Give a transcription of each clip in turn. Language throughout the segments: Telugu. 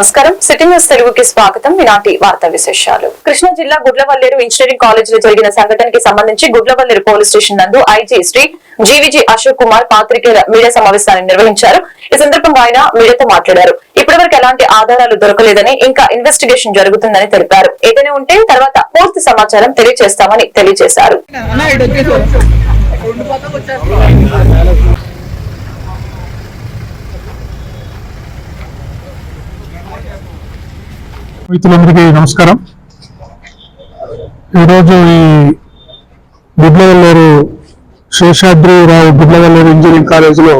నమస్కారం. సిటీ న్యూస్ తెలుగుకి స్వాగతం. ఈనాటి వార్తా విశేషాలు. కృష్ణా జిల్లా గుడ్లవల్లేరు ఇంజనీరింగ్ కాలేజ్లో జరిగిన సంఘటనకి సంబంధించి గుడ్లవల్లేరు పోలీస్ స్టేషన్ నందు ఐజీ శ్రీ జీవిజీ అశోక్ కుమార్ పాత్రికేయుల మీడియా సమావేశాన్ని నిర్వహించారు. ఈ సందర్భంగా ఆయన మీడియాతో మాట్లాడారు. ఇప్పటివరకు ఎలాంటి ఆధారాలు దొరకలేదని ఇంకా ఇన్వెస్టిగేషన్ జరుగుతుందని తెలిపారు. ఏదైనా ఉంటే తర్వాత పూర్తి సమాచారం తెలియజేస్తామని తెలియజేశారు. మిత్రులందరికీ నమస్కారం. ఈరోజు ఈ గుడ్లవల్లేరు శేషాద్రిరావు గుడ్లవల్లేరు ఇంజనీరింగ్ కాలేజీలో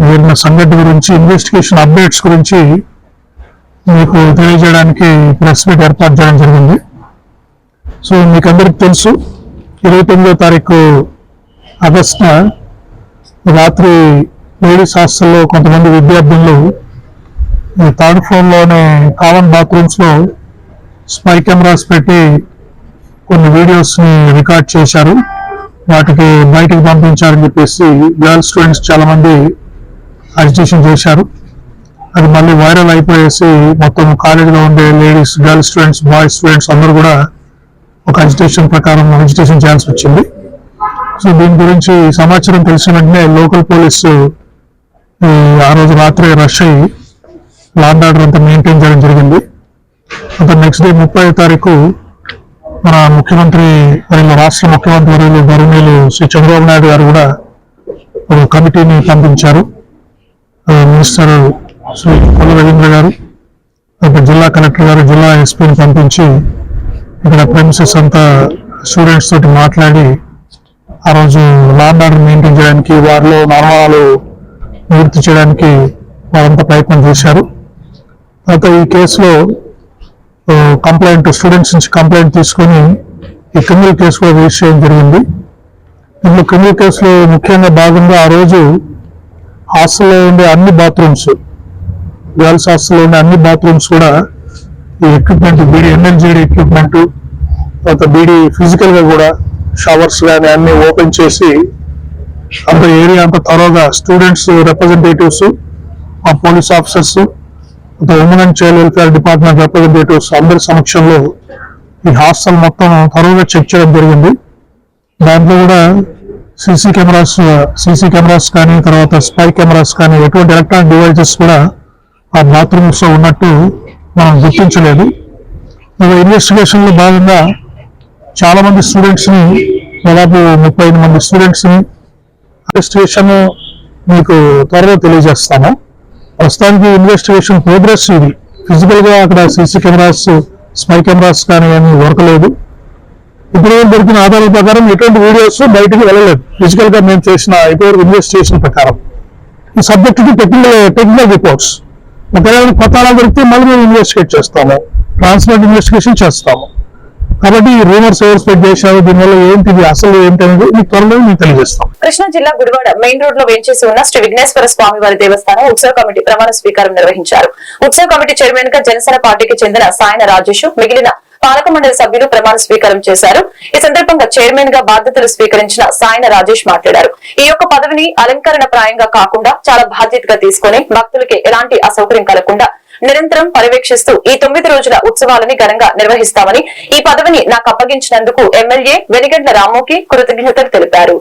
జరిగిన సంఘటన గురించి ఇన్వెస్టిగేషన్ అప్డేట్స్ గురించి మీకు తెలియజేయడానికి ప్రెస్ మీట్ ఏర్పాటు చేయడం జరిగింది. సో మీకు అందరికి తెలుసు ఇరవై తొమ్మిదో తారీఖు ఆగస్టున రాత్రి లేడీస్ హాస్టల్లో కొంతమంది విద్యార్థులు ఈ థర్డ్ ఫ్లోర్లోనే కామన్ బాత్రూమ్స్లో స్పై కెమెరాస్ పెట్టి కొన్ని వీడియోస్ని రికార్డ్ చేశారు. వాటికి బయటకు పంపించారని చెప్పేసి గర్ల్ స్టూడెంట్స్ చాలా మంది అజిటేషన్ చేశారు. అది మళ్ళీ వైరల్ అయిపోయేసి మొత్తం కాలేజీలో ఉండే ladies girl students boys students అందరూ కూడా ఒక అజిటేషన్ ప్రకారం అజిటేషన్ చేయాల్సి వచ్చింది. సో దీని గురించి సమాచారం తెలిసిన వెంటనే లోకల్ పోలీసు ఈ ఆ రోజు రాత్రి రష్ అయ్యి లాండ్ ఆర్డర్ అంతా మెయింటైన్ చేయడం జరిగింది. అంత నెక్స్ట్ డే ముప్పై తారీఖు మన ముఖ్యమంత్రి మరియు రాష్ట్ర ముఖ్యమంత్రి వర్యులు గౌరవనీయులు శ్రీ చంద్రబాబు నాయుడు గారు కూడా ఒక కమిటీని పంపించారు. మినిస్టర్ శ్రీ కొల్ల రవీంద్ర గారు ఒక జిల్లా కలెక్టర్ గారు జిల్లా ఎస్పీని పంపించి ఇక్కడ ప్రిన్సెస్ అంతా స్టూడెంట్స్ తోటి మాట్లాడి ఆ రోజు లాండ్ ఆర్డర్ మెయింటైన్ చేయడానికి వారిలో నార్మాలు నివృత్తి చేయడానికి వారంతా ప్రయత్నం చేశారు. తర్వాత ఈ కేసులో కంప్లైంట్ స్టూడెంట్స్ నుంచి కంప్లైంట్ తీసుకొని ఈ క్రిమినల్ కేసు కూడా రిజిస్టర్ చేయడం జరిగింది. ఇందులో క్రిమినల్ కేసులో ముఖ్యంగా భాగంగా ఆ రోజు హాస్టల్లో ఉండే అన్ని బాత్రూమ్స్ గర్ల్స్ హాస్టల్లో ఉండే అన్ని బాత్రూమ్స్ కూడా ఈ ఎక్విప్మెంట్ బీడీ ఎన్ఎల్జీడీ ఎక్విప్మెంట్ తర్వాత బీడీ ఫిజికల్గా కూడా షవర్స్ కానీ అన్ని ఓపెన్ చేసి అంత ఏరియా అంత త్వరగా స్టూడెంట్స్ రిప్రజెంటేటివ్స్ ఆ police officers women and child welfare department representatives అందరి సమక్షంలో ఈ హాస్టల్ మొత్తం త్వరగా చెక్ చేయడం జరిగింది. దాంట్లో కూడా సీసీ కెమెరాస్ సీసీ కెమెరాస్ కానీ తర్వాత స్పై కెమెరాస్ కానీ ఎటువంటి ఎలక్ట్రానిక్ డివైజెస్ కూడా ఆ బాత్రూమ్స్లో ఉన్నట్టు మనం గుర్తించలేదు. ఇన్వెస్టిగేషన్లో భాగంగా చాలా మంది స్టూడెంట్స్ని దాదాపు ముప్పై ఐదు మంది స్టూడెంట్స్ని ఇన్వెస్టిగేషన్ మీకు త్వరలో తెలియజేస్తాను ప్రస్తుతానికి ఇన్వెస్టిగేషన్ ప్రోగ్రెస్ ఇది. ఫిజికల్గా అక్కడ సీసీ కెమెరాస్ స్పై కెమెరాస్ కానీ ఏమీ దొరకలేదు. ఇప్పుడు దొరికిన ఆధారాల ప్రకారం ఎటువంటి వీడియోస్ బయటికి వెళ్ళలేదు. ఫిజికల్గా మేము చేసిన ఇప్పటివరకు ఇన్వెస్టిగేషన్ ప్రకారం. ఈ subject to technical technical reports ఒకవేళ కొత్త ఆధారాలు దొరికితే మళ్ళీ మేము ఇన్వెస్టిగేట్ చేస్తాము. ట్రాన్స్లేట్ ఇన్వెస్టిగేషన్ చేస్తాము. కాబట్టి ఈ రూమర్స్ ఎవరు స్ప్రెడ్ చేశారు? దీనివల్ల ఏంటిది? అసలు ఏంటనేది మీకు త్వరలో మీకు తెలియజేస్తాం. కృష్ణా జిల్లా గుడివాడ మెయిన్ రోడ్లో వేంచేసి ఉన్న శ్రీ విఘ్నేశ్వర స్వామి వారి దేవస్థానం ఉత్సవ కమిటీ ప్రమాణ స్వీకారం నిర్వహించారు. ఉత్సవ కమిటీ చైర్మన్గా జనసేన పార్టీకి చెందిన సాయన రాజేష్ మిగిలిన పాలక మండలి సభ్యులు ప్రమాణ స్వీకారం చేశారు. ఈ సందర్భంగా చైర్మన్గా బాధ్యతలు స్వీకరించిన సాయన రాజేష్ మాట్లాడారు. ఈ యొక్క పదవిని అలంకరణ ప్రాయంగా కాకుండా చాలా బాధ్యతగా తీసుకుని భక్తులకి ఎలాంటి అసౌకర్యం కలగకుండా నిరంతరం పర్యవేక్షిస్తూ ఈ తొమ్మిది రోజుల ఉత్సవాలని ఘనంగా నిర్వహిస్తామని ఈ పదవిని నాకు అప్పగించినందుకు ఎమ్మెల్యే వెనిగండ్ల రాముకి కృతజ్ఞతలు తెలిపారు.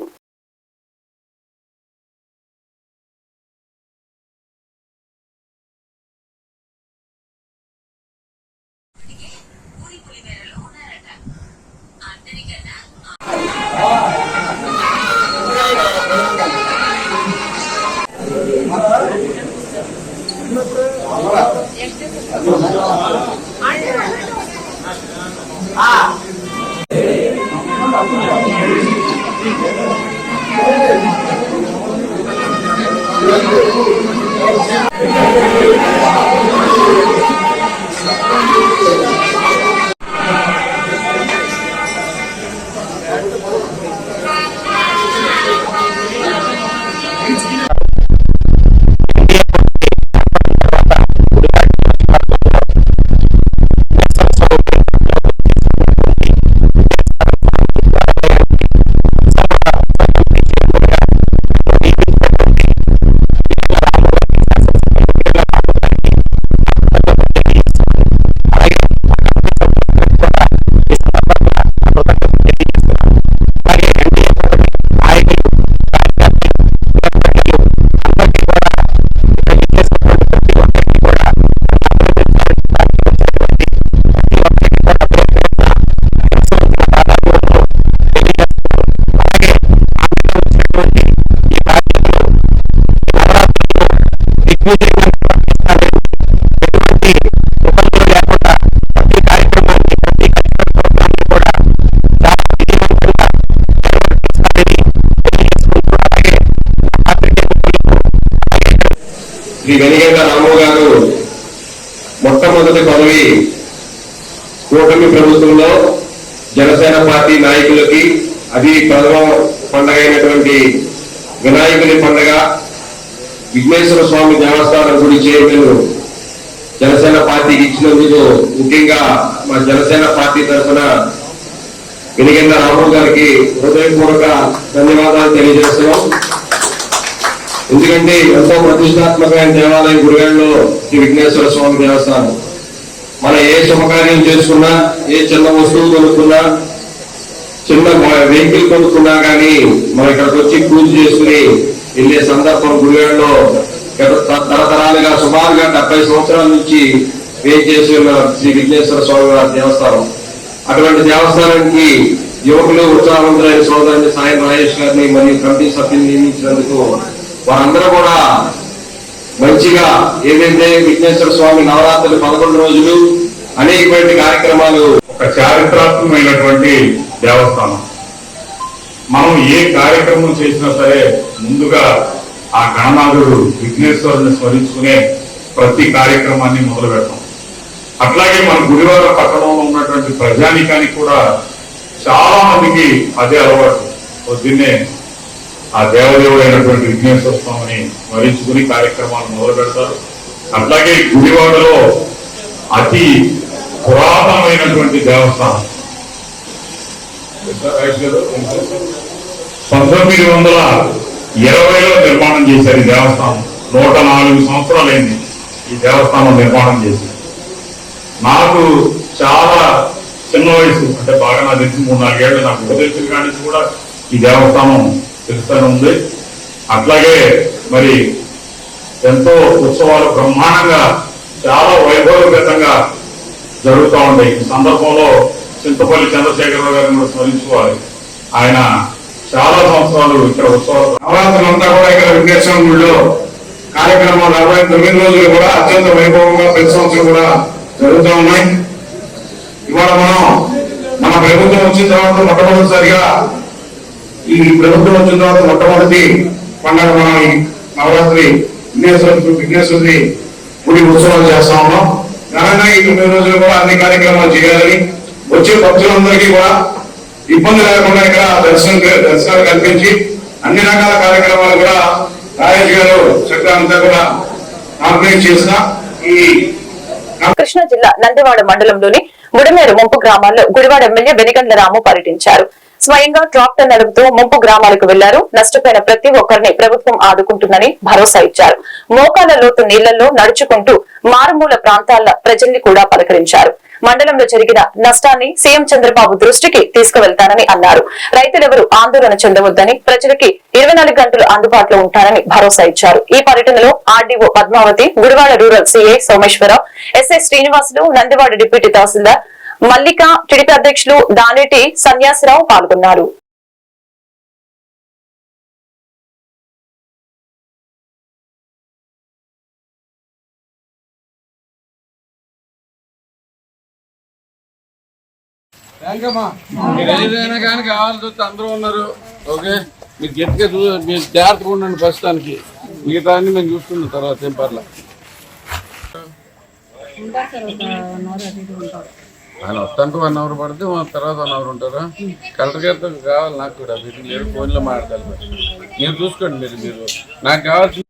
శ్రీ వెనిగంట రాము గారు మొట్టమొదటి పదవి కూటమి ప్రభుత్వంలో జనసేన పార్టీ నాయకులకి అది ప్రథమ పండగ అయినటువంటి వినాయకుని పండగ విఘ్నేశ్వర స్వామి దేవస్థానం గుడి చైర్మన్ జనసేన పార్టీకి ఇచ్చినందుకు ముఖ్యంగా మా జనసేన పార్టీ తరఫున వెనిగంట రాము గారికి హృదయపూర్వక ధన్యవాదాలు తెలియజేస్తున్నాం. ఎందుకంటే ఎంతో ప్రతిష్టాత్మకమైన దేవాలయం గుడిగంలో శ్రీ విఘ్నేశ్వర స్వామి దేవస్థానం. మనం ఏ శుభకార్యం చేసుకున్నా ఏ చిన్న వస్తువు కొనుక్కున్నా చిన్న వెహికల్ కొనుక్కున్నా కానీ మనం ఇక్కడికి వచ్చి పూజ చేసుకుని వెళ్ళే సందర్భం గుడిగంలో త- తరతరాలుగా సుమారుగా డెబ్బై సంవత్సరాల నుంచి వేచి చేసి ఉన్న శ్రీ విఘ్నేశ్వర స్వామి వారి దేవస్థానం. అటువంటి దేవస్థానానికి యువకులు ఉత్సాహవంతులైన సోదరుని సాయం రాజేష్ గారిని మరియు కమిటీ సభ్యులు నియమించినందుకు వారందరూ కూడా మంచిగా ఏదైతే విఘ్నేశ్వర స్వామి నవరాత్రులు పదకొండు రోజులు అనేకమైన కార్యక్రమాలు ఒక చారిత్రాత్మకమైనటువంటి దేవస్థానం. మనం ఏ కార్యక్రమం చేసినా సరే ముందుగా ఆ గణనాథుడు విఘ్నేశ్వరుని స్మరించుకునే ప్రతి కార్యక్రమాన్ని మొదలు పెడతాం. అట్లాగే మన గుడివార పట్టణంలో ఉన్నటువంటి ప్రజానికానికి కూడా చాలా మందికి అదే అలవాటు. పొద్దున్నే ఆ దేవదేవుడైనటువంటి విఘ్నేశ్వర స్వామిని స్మరించుకుని కార్యక్రమాలు మొదలు పెడతారు అట్లాగే గుడివాడలో అతి పురాతనమైనటువంటి దేవస్థానం. పంతొమ్మిది వందల ఇరవైలో నిర్మాణం చేశారు ఈ దేవస్థానం. నూట నాలుగు సంవత్సరాలైంది ఈ దేవస్థానం నిర్మాణం చేసి. నాకు చాలా చిన్న వయసు అంటే బాగా నాకు తెలిసి మూడు నాలుగేళ్ళు నాకు ఉపదేశం కానీ కూడా ఈ దేవస్థానం తెలుస్తానుంది. అట్లాగే మరి ఎంతో ఉత్సవాలు బ్రహ్మాండంగా చాలా వైభవగతంగా జరుగుతూ ఉంటాయి ఈ సందర్భంలో చింతపల్లి చంద్రశేఖరరావు గారిని కూడా స్మరించుకోవాలి. ఆయన చాలా సంవత్సరాలు ఇక్కడ ఉత్సవాలు అంతా కూడా ఇక్కడ విఘ్నేశ్వర గుడిలో కార్యక్రమాలు అరవై తొమ్మిది రోజులు కూడా అత్యంత వైభవంగా ప్రతి సంవత్సరం కూడా జరుగుతూ ఉన్నాయి. ఇవాళ మనం మన ప్రభుత్వం వచ్చిన తర్వాత మొట్టమొదటిసారిగా ఈ ప్రభుత్వం వచ్చిన తర్వాత మొట్టమొదటి పండుగ మనం ఈ నవరాత్రి విఘ్నేశ్వర విఘ్నేశ్వరి గుడి ఉత్సవాలు చేస్తా ఉన్నాం. ఘనంగా ఈ తొమ్మిది రోజులు కూడా అన్ని కార్యక్రమాలు చేయాలని వచ్చే భక్తులందరికీ కూడా ఇబ్బంది లేకుండా ఇక్కడ దర్శనం దర్శనాలు కల్పించి అన్ని రకాల కార్యక్రమాలు కూడా రాజేష్ గారు చక్కగా అంతా కూడా ఆర్గనైజ్ చేసిన ఈ కృష్ణా జిల్లా నందివాడ మండలంలోని గుడిమేరు ముంపు గ్రామాల్లో గుడివాడ ఎమ్మెల్యే వెనిగండ్ల రాము పర్యటించారు. స్వయంగా ట్రాక్టర్ నడుపుతూ ముంపు గ్రామాలకు వెళ్ళారు. నష్టపోయిన ప్రతి ఒక్కరిని ప్రభుత్వం ఆదుకుంటుందని భరోసా ఇచ్చారు. మోకాల లోతు నీళ్ళలో నడుచుకుంటూ మారుమూల ప్రాంతాల ప్రజల్ని కూడా పలకరించారు. మండలంలో జరిగిన నష్టాన్ని సీఎం చంద్రబాబు దృష్టికి తీసుకువెళ్తానని అన్నారు. రైతులెవరూ ఆందోళన చెందవద్దని ప్రజలకి ఇరవై నాలుగు గంటలు అందుబాటులో ఉంటారని భరోసా ఇచ్చారు. ఈ పర్యటనలో RDO Padmavathi Gudivada rural CI Someswararao SI Srinivasulu Nandivada deputy tahsildar Mallika TDP అధ్యక్షులు దానేటి సన్యాసరావు పాల్గొన్నారు. మీరు ఏదైనా కానీ కావాల్సి వస్తే అందరూ ఉన్నారు. ఓకే? మీరు గట్టిగా చూ మీరు జాగ్రత్తగా ఉండండి ప్రస్తుతానికి. మిగతా అన్ని మేము చూసుకున్న తర్వాత ఏం పర్లే ఆయన వస్తానికి వన్ అవర్ పడితే తర్వాత వన్ అవర్ ఉంటారా? కలెక్టర్ గారితో కావాలి నాకు కూడా మీరు మీరు ఫోన్లో మాట్లాడాలి మీరు చూసుకోండి మీరు మీరు. నాకు కావాల్సి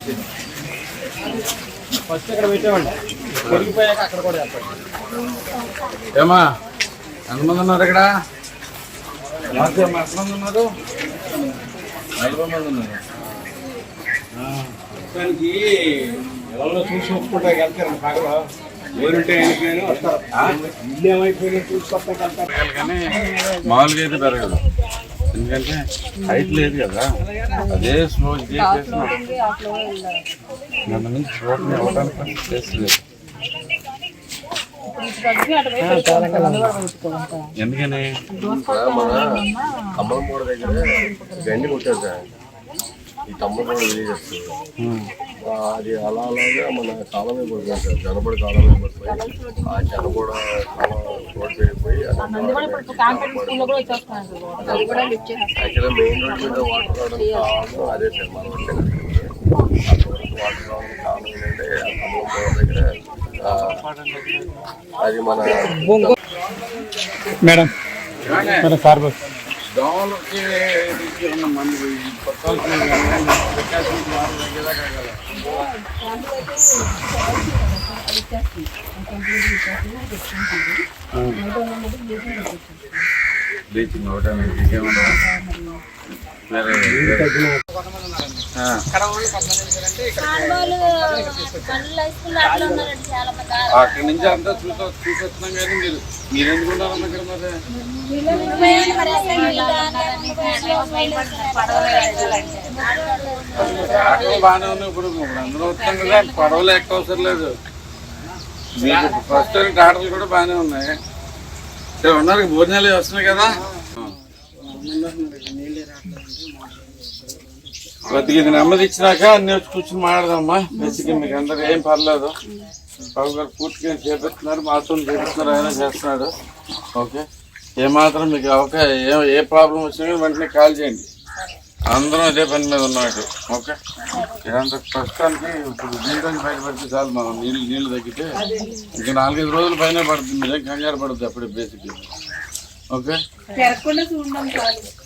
ఏమా? ఎంతమంది ఉన్నారు ఇక్కడ? ఎంతమంది ఉన్నారు? నలభై మంది ఉన్నారు. దానికి ఎవరో చూసి ఒప్పుకుంటా పగల మామూలుగా అయితే పెరగదు. ఎందుకంటే హైట్ లేదు కదా. అదే స్లో నన్ను నుంచి చూడని ఇవ్వడానికి ప్లేస్ లేదు. ఎందుకని? అమ్మమ్మూడ దగ్గర గండి కొట్టారు ఈ తమ్ముడు విలేజెస్ అది అలా అలాగా మన కాలమే పడుతుంది సార్ జనపడి కాలమే పడిపోయి ఆ జనపడ కాలం రోడ్ పెరిగిపోయి యాక్చువల్గా మెయిన్ రోడ్ మీద వాటర్ రావడానికి కారణం అదే సార్ మనం వచ్చే వాటర్ రావడానికి కారణం ఏంటంటే ఆ కమలం పువ్వు దగ్గర ఆ, అది మన మేడం మేడం సార్ బస్. దోమలకి ఇది ఉన్న మందు ఈ ప్రకాశం వారం దగ్గర కాగల బ్లీచింగ్ చాలా మంది అక్కడి నుంచి అంతా చూసా చూసొస్తున్నాం కానీ మీరు మీరు ఎందుకు ఉన్నారన్న ఇక్కడ మరి? బాగానే ఉన్నాయి ఇప్పుడు. ఇప్పుడు అందరూ వస్తాం కదా పడవలు ఎక్క అవసరం లేదు. మీకు ఫస్ట్ ఆటలు కూడా బాగానే ఉన్నాయి. ఇక్కడ ఉన్నారు భోజనాలు వస్తున్నాయి కదా. కొద్దిగా నెమ్మది ఇచ్చినాక అన్ని వచ్చి కూర్చొని మాట్లాడదామా బేసిక్ మీకు అందరు ఏం పర్లేదు. బాబు గారు పూర్తిగా చేపిస్తున్నారు మాతో చేపిస్తున్నారు ఆయన చేస్తున్నాడు. ఓకే? ఏమాత్రం మీకు అవకాశం ఏ ఏ ప్రాబ్లం వచ్చినా వెంటనే కాల్ చేయండి. అందరం అదే పని మీద ఉన్నట్టు ఓకే? ఇదంతా ప్రస్తుతానికి ఇప్పుడు నీళ్ళు బయటపడితే చాలు మనం నీళ్ళు నీళ్ళు తగ్గితే ఇంకా నాలుగైదు రోజుల పైన పడుతుంది మీరేం కంగారు పడుతుంది అప్పుడే బేసిక్ ఓకే?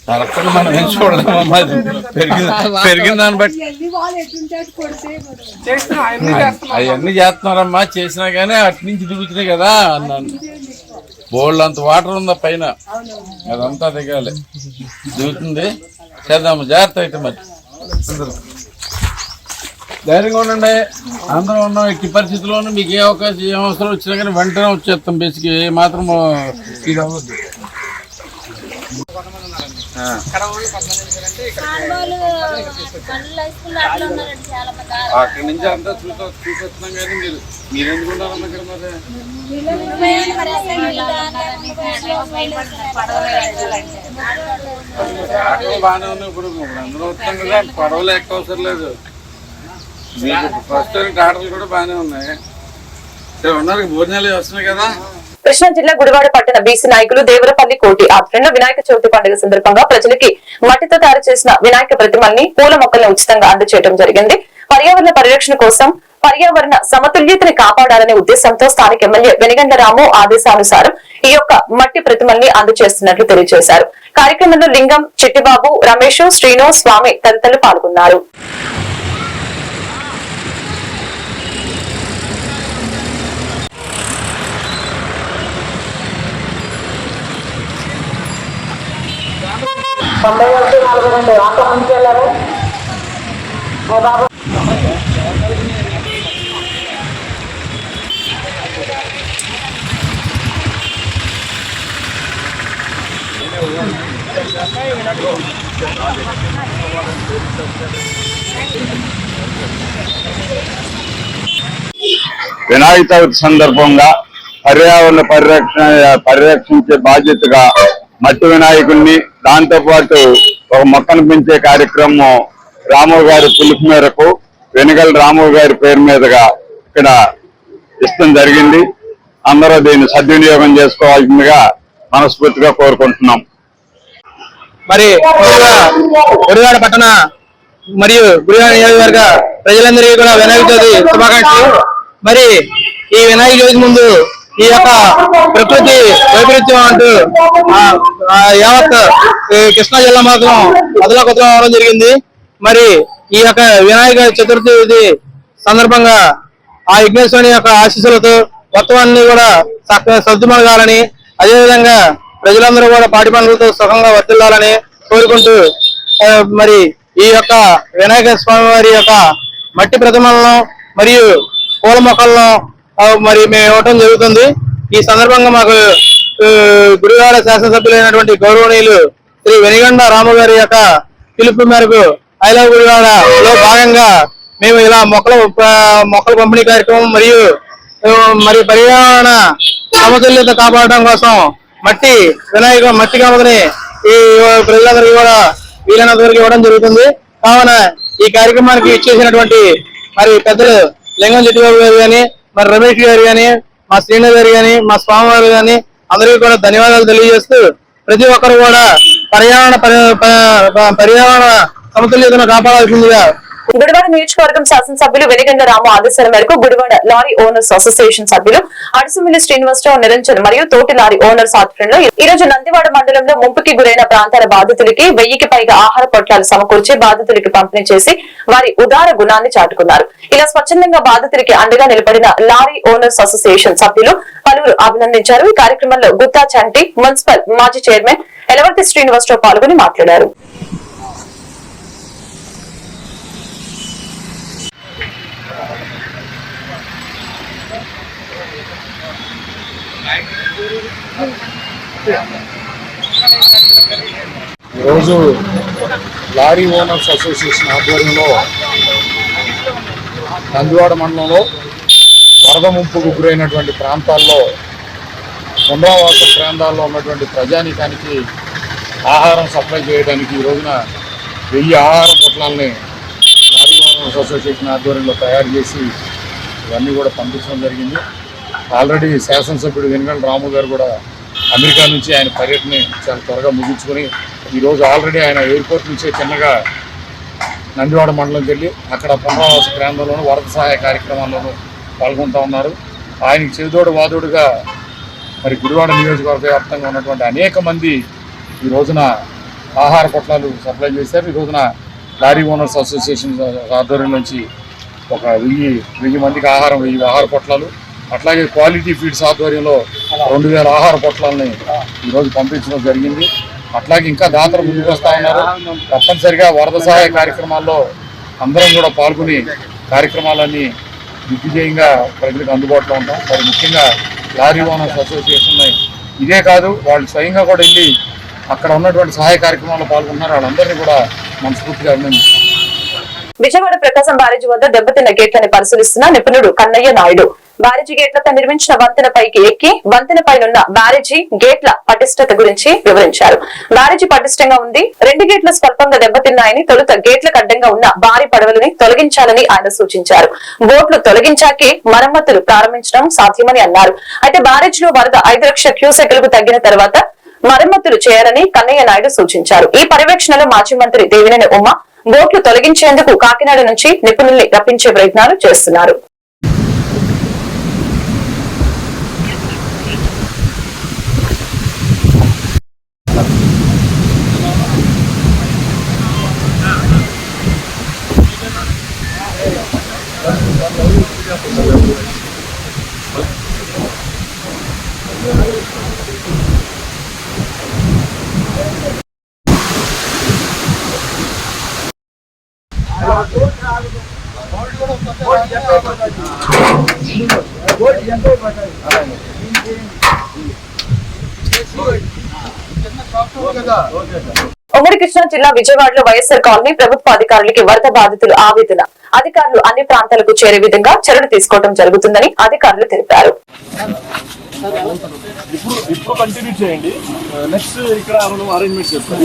కరెక్ట్గా మనం ఏం చూడలేమమ్మా అది పెరిగిన పెరిగిన దాన్ని బట్టి. అవన్నీ చేస్తున్నారమ్మా చేసినా కానీ అటు నుంచి దిగుతున్నాయి కదా అన్నాను. బోల్డ్ అంత వాటర్ ఉందా పైన? అదంతా దిగాలి. దిగుతుంది. చేద్దాము. జాగ్రత్త అయితే మరి. ధైర్యంగా ఉండండి. అందరం ఉన్నాం. ఎట్టి పరిస్థితుల్లోనూ మీకు ఏ అవకాశం ఏ అవసరం వచ్చినా కానీ వెంటనే వచ్చేస్తాం బేసిక్ ఏ మాత్రం ఇది అవ్వద్దు. అక్కడి నుంచి అంతా చూసా చూసొస్తున్నాం కానీ మీరు మీరు ఎందుకు ఉన్నారన్న ఇక్కడ మరి? బాగానే ఉన్నాయి ఇప్పుడు అందరూ వస్తాం కదా పడవలు ఎక్క అవసరం లేదు. మీకు ఫస్ట్ ఆటలు కూడా బాగానే ఉన్నాయి. ఉన్నారు భోజనాలు వస్తున్నాయి కదా. కృష్ణా జిల్లా గుడివాడ పట్టణ బీసీ నాయకులు దేవరపల్లి కోటి ఆధ్వర్యంలో వినాయక చవితి పండుగ సందర్భంగా ప్రజలకి మట్టితో తయారు చేసిన వినాయక ప్రతిమల్ని పూల మొక్కలను ఉచితంగా అందజేయడం జరిగింది. పర్యావరణ పరిరక్షణ కోసం పర్యావరణ సమతుల్యతని కాపాడాలనే ఉద్దేశంతో స్థానిక ఎమ్మెల్యే వెనిగండ్ల రాము ఆదేశానుసారం ఈ యొక్క మట్టి ప్రతిమల్ని అందజేస్తున్నట్లు తెలియజేశారు. కార్యక్రమంలో లింగం చిట్టిబాబు రమేష్ శ్రీను స్వామి తదితరులు పాల్గొన్నారు. వినాయక చవితి సందర్భంగా పర్యావరణ పరిరక్షణ పరిరక్షించే బాధ్యతగా మట్టి వినాయకుడిని దాంతో పాటు ఒక మొక్కను పెంచే కార్యక్రమం రాము గారి పిలుపు మేరకు వెనుగల రాము గారి పేరు మీదుగా ఇక్కడ ఇష్టం జరిగింది. అందరూ దీన్ని సద్వినియోగం చేసుకోవాల్సిందిగా మనస్ఫూర్తిగా కోరుకుంటున్నాం. మరి ముందుగా గుడివాడ పట్టణ మరియు గుడివాడ నియోజకవర్గ ప్రజలందరికీ కూడా వినాయక చవితి శుభాకాంక్షలు. మరి ఈ వినాయక చవితి ముందు ఈ యొక్క ప్రకృతి వైపరీత్యం అంటూ ఆ- యావత్ కృష్ణా జిల్లా మాత్రం అదలకొదలం అవడం జరిగింది. మరి ఈ యొక్క వినాయక చతుర్థి సందర్భంగా ఆ విఘ్నేశ్వరుని యొక్క ఆశీస్సులతో మొత్తం అన్ని కూడా సర్దుమలగాలని అదేవిధంగా ప్రజలందరూ కూడా పాటి పనులతో సుఖంగా వర్తిల్లాలని కోరుకుంటూ మరి ఈ యొక్క వినాయక స్వామి వారి యొక్క మట్టి ప్రతిమలను మరియు పూల మొక్కలను మరి మేము ఇవ్వటం జరుగుతుంది. ఈ సందర్భంగా మాకు ఆ, గుడివాడ శాసనసభ్యులైనటువంటి గౌరవనీయులు శ్రీ వెనిగండ రాము గారి యొక్క పిలుపు మేరకు ఐ లవ్ గుడివాడలో భాగంగా మేము ఇలా మొక్కల మొక్కల పంపిణీ కార్యక్రమం మరియు మరి పర్యావరణ సమతుల్యత కాపాడటం కోసం మట్టి వినాయక మట్టి కామదని ఈ ప్రజలందరికీ కూడా వీలైనంత వరకు ఇవ్వడం జరుగుతుంది. కావున ఈ కార్యక్రమానికి ఇచ్చేసినటువంటి మరి పెద్దలు లింగం చెట్టిబాబు గారు కానీ మరి రమేష్ గారు కానీ మా శ్రీను గారు కానీ మా స్వామివారు కానీ అందరికీ కూడా ధన్యవాదాలు తెలియజేస్తూ ప్రతి ఒక్కరు కూడా పర్యావరణ పరి- పర్యావరణ సమతుల్యతను కాపాడాల్సిందిగా గుడివాడ నియోజకవర్గం శాసనసభ్యులు వెలిగండ్ల రాము ఆదేశాల మేరకు గుడివాడ లారీ ఓనర్స్ అసోసియేషన్ సభ్యులు అడిసిమిల్లి శ్రీనివాసరావు నిరంజన్ మరియు తోటి లారీ ఓనర్స్ ఆధ్వర్యంలో ఈ రోజు నందివాడ మండలంలో ముంపుకి గురైన ప్రాంతాల బాధితులకి వెయ్యికి పైగా ఆహార పొట్లాలు సమకూర్చి బాధితులకి పంపిణీ చేసి వారి ఉదార గుణాన్ని చాటుకున్నారు. ఇలా స్వచ్ఛందంగా బాధితులకి అండగా నిలబడిన లారీ ఓనర్స్ అసోసియేషన్ సభ్యులు పలువురు అభినందించారు. ఈ కార్యక్రమంలో గుత్తా చంటి మున్సిపల్ మాజీ చైర్మన్ ఎలవర్తి శ్రీనివాసరావు పాల్గొని మాట్లాడారు. ఈరోజు లారీ ఓనర్స్ అసోసియేషన్ ఆధ్వర్యంలో నందివాడ మండలంలో వరద ముంపుకు గురైనటువంటి ప్రాంతాల్లో పునరావాస ప్రాంతాల్లో ఉన్నటువంటి ప్రజానీకానికి ఆహారం సప్లై చేయడానికి ఈ రోజున వెయ్యి ఆహార పొట్లాలని లారీ ఓనర్స్ అసోసియేషన్ ఆధ్వర్యంలో తయారు చేసి ఇవన్నీ కూడా పంపించడం జరిగింది. ఆల్రెడీ శాసనసభ్యుడు వెనుగంట రాము గారు కూడా అమెరికా నుంచి ఆయన పర్యటన చాలా త్వరగా ముగించుకొని ఈరోజు ఆల్రెడీ ఆయన ఎయిర్పోర్ట్ నుంచే చిన్నగా నందివాడ మండలంకి వెళ్ళి అక్కడ పునరావాస కేంద్రంలోనూ వరద సహాయ కార్యక్రమాల్లోనూ పాల్గొంటూ ఉన్నారు. ఆయనకి చేదోడు వాదోడుగా మరి గుడివాడ నియోజకవర్గ వ్యాప్తంగా ఉన్నటువంటి అనేక మంది ఈ రోజున ఆహార పొట్లాలు సప్లై చేశారు. ఈ రోజున లారీ ఓనర్స్ అసోసియేషన్ ఆధ్వర్యం నుంచి ఒక వెయ్యి వెయ్యి మందికి ఆహారం వెయ్యి ఆహార పొట్లాలు అట్లాగే క్వాలిటీ ఫీడ్స్ ఆధ్వర్యంలో రెండు వేల ఆహార పొట్లాలని ఈరోజు పంపించడం జరిగింది. అట్లాగే ఇంకా దాతలు ముందుకు వస్తూ ఉన్నారు. తప్పనిసరిగా వరద సహాయ కార్యక్రమాల్లో అందరం కూడా పాల్గొని కార్యక్రమాలన్నీ దిగ్విజయంగా ప్రజలకు అందుబాటులో ఉంటాం. మరి ముఖ్యంగా లారీ ఓనర్స్ అసోసియేషన్ ఇదే కాదు వాళ్ళు స్వయంగా కూడా వెళ్ళి అక్కడ ఉన్నటువంటి సహాయ కార్యక్రమాల్లో పాల్గొన్నారు వాళ్ళందరినీ కూడా మనస్ఫూర్తిగా అభినందిస్తాం. విజయవాడ ప్రకాశం బ్యారేజ్ వద్ద దెబ్బతిన్న గేట్లను పరిశీలిస్తున్న నిపుణుడు కన్నయ్య నాయుడు. బ్యారేజీ గేట్లతో నిర్మించిన వంతెన పైకి ఎక్కి వంతెన పైనున్న బ్యారేజీ గేట్ల పటిష్టత గురించి వివరించారు. బ్యారేజీ పటిష్టంగా ఉంది. రెండు గేట్లు స్వల్పంగా దెబ్బతిన్నాయని తొలుత గేట్లకు అడ్డంగా ఉన్న భారీ పడవలని తొలగించాలని ఆయన సూచించారు. బోట్లు తొలగించాకే మరమ్మతులు ప్రారంభించడం సాధ్యమని అన్నారు. అయితే బ్యారేజీలో వరద ఐదు లక్షల క్యూసెక్లకు తగ్గిన తర్వాత మరమ్మతులు చేయాలని కన్నయ్య నాయుడు సూచించారు. ఈ పర్యవేక్షణలో మాజీ మంత్రి దేవినేని ఉమ బోట్లు తొలగించేందుకు కాకినాడ నుంచి నిపుణుల్ని రప్పించే ప్రయత్నాలు చేస్తున్నారు. ఉమ్మడి కృష్ణా జిల్లా విజయవాడలో వైఎస్ఆర్ కాలనీ ప్రభుత్వ అధికారులకి వరద బాధితులు ఆవేదన. అధికారులు అన్ని ప్రాంతాలకు చేరే విధంగా చర్యలు తీసుకోవడం జరుగుతుందని అధికారులు తెలిపారు. ఇప్పుడు ఇప్పుడు కంటిన్యూ చేయండి. నెక్స్ట్ ఇక్కడ మనం అరేంజ్మెంట్ చేస్తాం.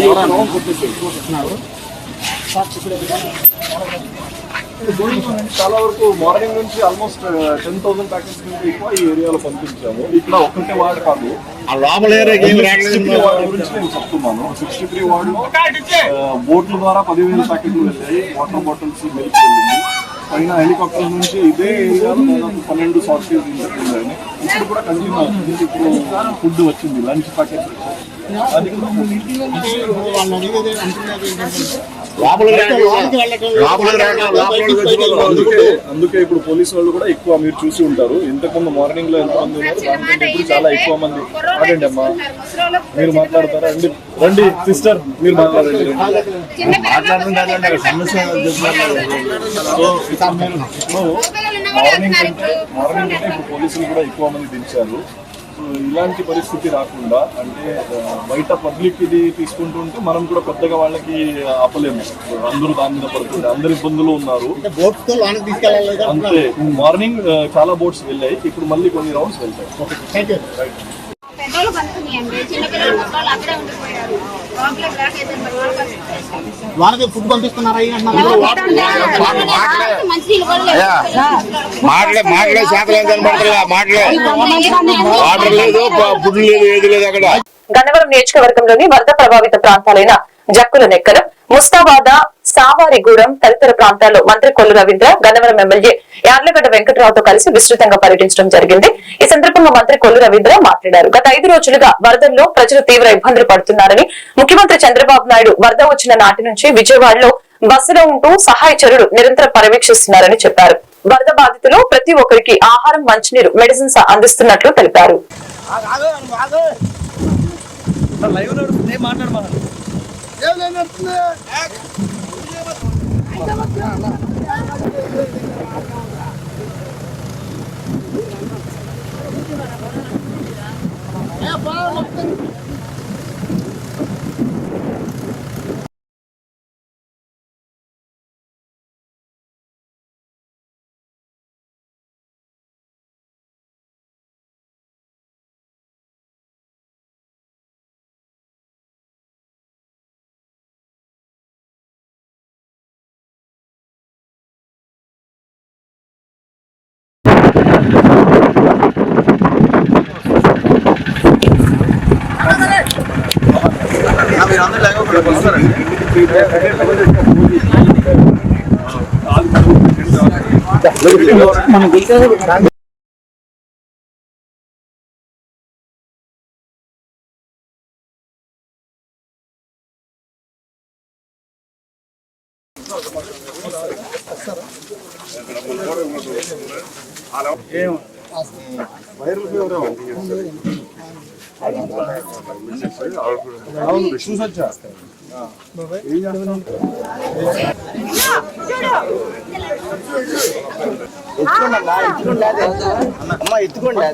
చాలా వరకు మార్నింగ్ నుంచి ఆల్మోస్ట్ టెన్ థౌసండ్ ప్యాకెట్స్ కంటే ఎక్కువ ఈ ఏరియాలో పంపించాము. ఇక్కడ ఒక్కటే వార్డ్ కాదు. సిక్స్టీ వార్డ్ గురించి నేను చెప్తున్నాను. సిక్స్టీ త్రీ వార్డు బోట్ల ద్వారా పదివేల ప్యాకెట్లు వెళ్ళాయి. వాటర్ బాటిల్స్ మిల్క్ వెళ్ళింది. పైన హెలికాప్టర్ నుంచి ఇదే ఏరియాలో దాదాపు పన్నెండు వెళ్ళాయి. ఇప్పుడు కూడా కంటిన్యూ అవుతుంది. ఇప్పుడు ఫుడ్ వచ్చింది. లంచ్ ప్యాకెట్స్ వచ్చాయి అది కూడా అందుకే అందుకే ఇప్పుడు పోలీసు వాళ్ళు కూడా ఎక్కువ మీరు చూసి ఉంటారు. ఇంతకుముందు మార్నింగ్లో ఎంత మంది ఉన్నారు దానికంటే ఇప్పుడు చాలా ఎక్కువ మంది. ఆగండి అమ్మా. మీరు మాట్లాడతారా? రండి. రండి సిస్టర్ మీరు మాట్లాడండి. మార్నింగ్ కంటే మార్నింగ్ కంటే ఇప్పుడు పోలీసులు కూడా ఎక్కువ మంది దించారు. ఇలాంటి పరిస్థితి రాకుండా అంటే బయట పబ్లిక్ ఇది తీసుకుంటుంటే మనం కూడా కొత్తగా వాళ్ళకి ఆపలేము. అందరూ దాని మీద పడుతుంది అందరు ఇబ్బందులు ఉన్నారు. అంతే. మార్నింగ్ చాలా బోట్స్ వెళ్ళాయి. ఇప్పుడు మళ్ళీ కొన్ని రౌండ్స్ వెళ్తాయి. పెట్రోల్ పడుతున్నాయండి చిన్నపిల్లలు మొక్కలు అక్కడే ఉండిపోయారు. లోపల బ్లాక్ అయితే వాళ్ళకి ఫుడ్ పంపిస్తున్నారా. మాటలే మాటలే శాతం మాటలే వాటర్ లేదు ఫుడ్ లేదు ఏది లేదు అక్కడ. గన్నవరం నియోజకవర్గంలోని వరద ప్రభావిత ప్రాంతాలైన జక్కుల నెక్కరం ముస్తాబాద సావారిగూడెం తదితర ప్రాంతాల్లో మంత్రి కొల్లు రవీంద్ర గన్నవరం ఎమ్మెల్యే యార్లగడ్డ వెంకటరావుతో కలిసి విస్తృతంగా పర్యటించడం జరిగింది. ఈ సందర్భంగా మంత్రి కొల్లు రవీంద్ర మాట్లాడారు. గత ఐదు రోజులుగా వరదల్లో ప్రజలు తీవ్ర ఇబ్బందులు పడుతున్నారని ముఖ్యమంత్రి చంద్రబాబు నాయుడు వరద వచ్చిన నాటి నుంచి విజయవాడలో బస్సులో ఉంటూ సహాయ చరుడు నిరంతరం పర్యవేక్షిస్తున్నారని చెప్పారు. వరద బాధితులు ప్రతి ఒక్కరికి ఆహారం మంచినీరు మెడిసిన్స్ అందిస్తున్నట్లు తెలిపారు. Evlenirsin de. Ya bağırmaktan viral fever అవును విష్ణు సజ్జ అమ్మ ఎత్తుకోండి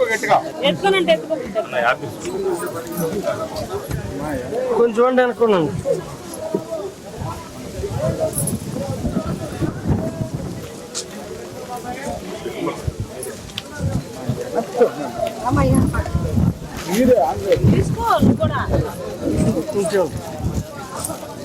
కొంచెం చూడండి అనుకున్నాను